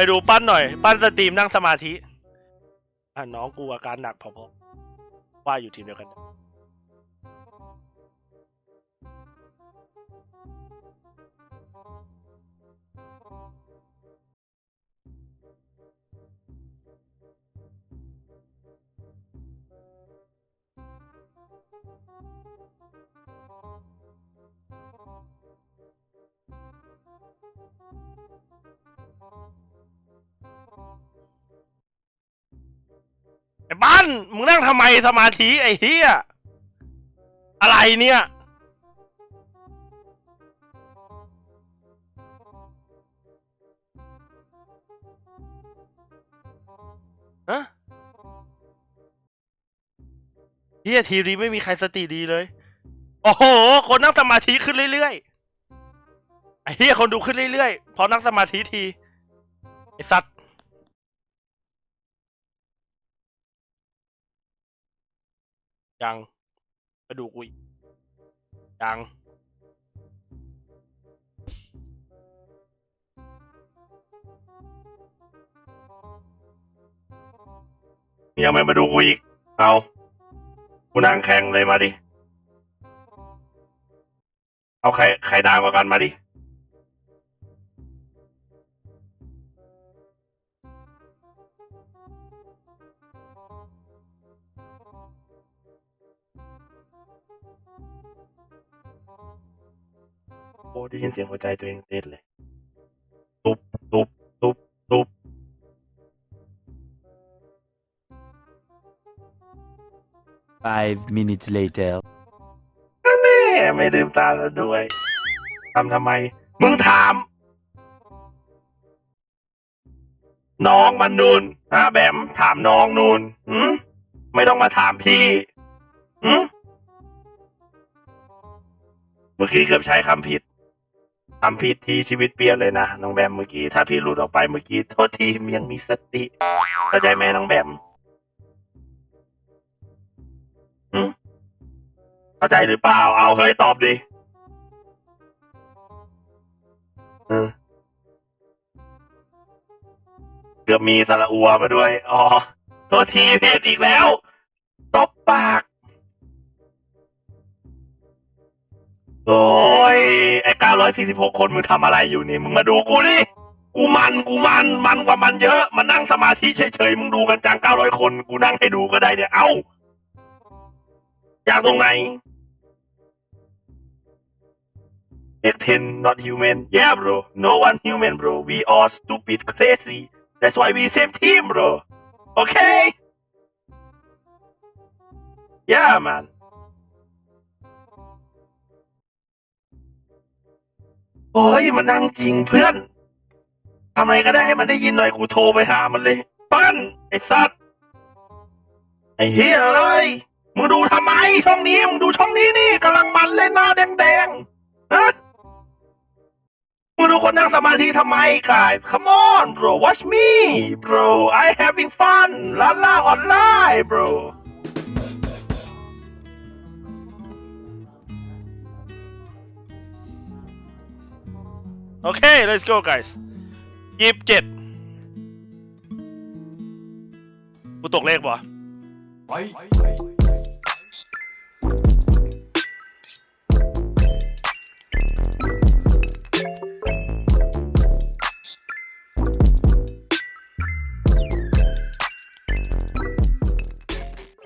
ไปดูปั้นหน่อย ปั้นสตรีมนั่งสมาธิอะน้องกูอาการหนักพอๆว่าอยู่ทีมเดียวกัน บ้านมึงนั่งทำไมสมาธิไอ้เฮียอะไรเนี่ย ฮะเฮียทีมนี้ไม่มีใครสติดีเลย โอ้โห คนนั่งสมาธิขึ้นเรื่อยๆ ไอ้เฮียคนดูขึ้นเรื่อยๆ พอนั่งสมาธิที ไอ้สัตว์ ยังมาดูกูอีกยัง ยังไม่มาดูกูอีก เอากูนั่งแข่งเลยมาดิ เอาใครใครดังกว่ากันมาดิ โอ้ได้ยินเสียงหัวใจตัวเองเต้นเลย ตุบตุบตุบตุบ Five minutes later. แม่ไม่ลืมตาซะด้วยทำทำไม มึงถาม น้องมันนูนนะแบมถามน้องนูนหืมไม่ต้องมาถามพี่หืมเมื่อกี้เกือบใช้คำผิด คำผิดทีชีวิตเปลี่ยนเลยนะน้องแบมเมื่อกี้ถ้าพี่หลุดออกไปเมื่อกี้โทษทียังมีสติเข้าใจไหมน้องแบมเข้าใจหรือเปล่าเอาเฮ้ยตอบดิเกือบมีสระอัวมาด้วยอ๋อตัวทีเพจอีกแล้วตบปากโอ้ย ไอ้946คนมึงทำอะไรอยู่นี่มึงมาดูกูดิกูมันกูมันมันกว่ามันเยอะมานั่งสมาธิเฉยๆมึงดูกันจัง900คนกูนั่งให้ดูก็ได้เนี่ยเอ้าอยากตรงไหน X10 not human. Yeah, bro. No one human, bro. We all stupid, crazy. That's why we same team, bro. Okay? Yeah, man. โอ้ยมันนั่งจริงเพื่อนทำไมก็ได้ให้มันได้ยินหน่อยกูโทรไปหามันเลย ปั้น ไอ้สัตว์ไอ้เฮียเอ้ยมึงดูทำไมช่องนี้มึงดูช่องนี้นี่กำลังมันเล่นหน้าแดงๆฮะมึงดูคนนั่งสมาธิทำไมกาย Come on bro watch me bro I having fun ลาลาออนไลน์ bro โอเค let's go guys ยี่สิบเจ็ดกูตกเลขบ่ ไป